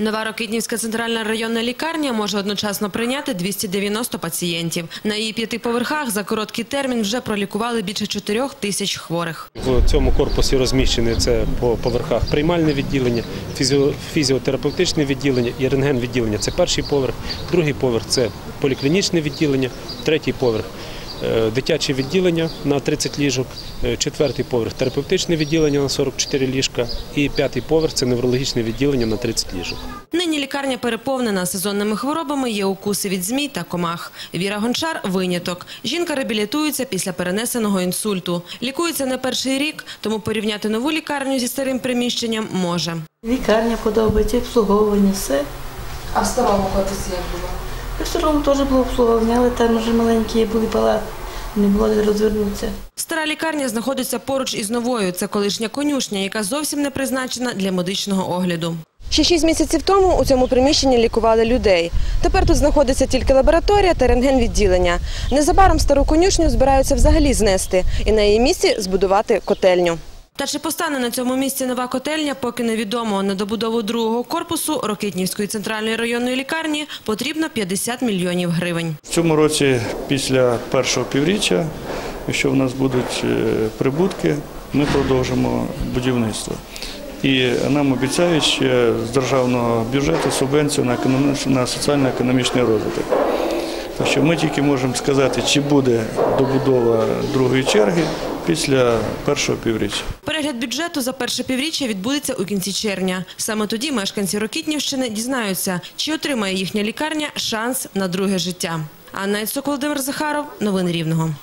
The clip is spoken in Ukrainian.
Нова Рокитнівська центральна районна лікарня може одночасно прийняти 290 пацієнтів. На її п'яти поверхах за короткий термін вже пролікували більше 4 тисяч хворих. В цьому корпусі розміщені це по поверхах приймальне відділення, фізіо- фізіотерапевтичне відділення і рентген-відділення. Це перший поверх, другий поверх це поліклінічне відділення, третій поверх дитяче відділення на 30 ліжок, е, четвертий поверх терапевтичне відділення на 44 ліжка і п'ятий поверх це неврологічне відділення на 30 ліжок. Нині лікарня переповнена сезонними хворобами, є укуси від змій та комах. Віра Гончар – виняток. Жінка реабілітується після перенесеного інсульту. Лікується не перший рік, тому порівняти нову лікарню зі старим приміщенням може. Лікарня подобається, обслуговування, все. А в старому корпусі як було? В теж було обслуговування, але там вже маленькі були палати, не було де розвернутися. Стара лікарня знаходиться поруч із новою. Це колишня конюшня, яка зовсім не призначена для медичного огляду. Ще шість місяців тому у цьому приміщенні лікували людей. Тепер тут знаходиться тільки лабораторія та рентген-відділення. Незабаром стару конюшню збираються взагалі знести і на її місці збудувати котельню. Та чи постане на цьому місці нова котельня, поки невідомо. На добудову другого корпусу Рокитнівської центральної районної лікарні потрібно 50 мільйонів гривень. В цьому році, після першого півріччя, якщо в нас будуть е, прибутки, ми продовжимо будівництво. І нам обіцяють ще з державного бюджету субвенцію на, на соціально-економічний розвиток. Так що ми тільки можемо сказати, чи буде добудова другої черги після першого півріччя. Перегляд бюджету за перше півріччя відбудеться у кінці червня. Саме тоді мешканці Рокітнівщини дізнаються, чи отримає їхня лікарня шанс на друге життя. Анна Володимир Захаров. Новини Рівного.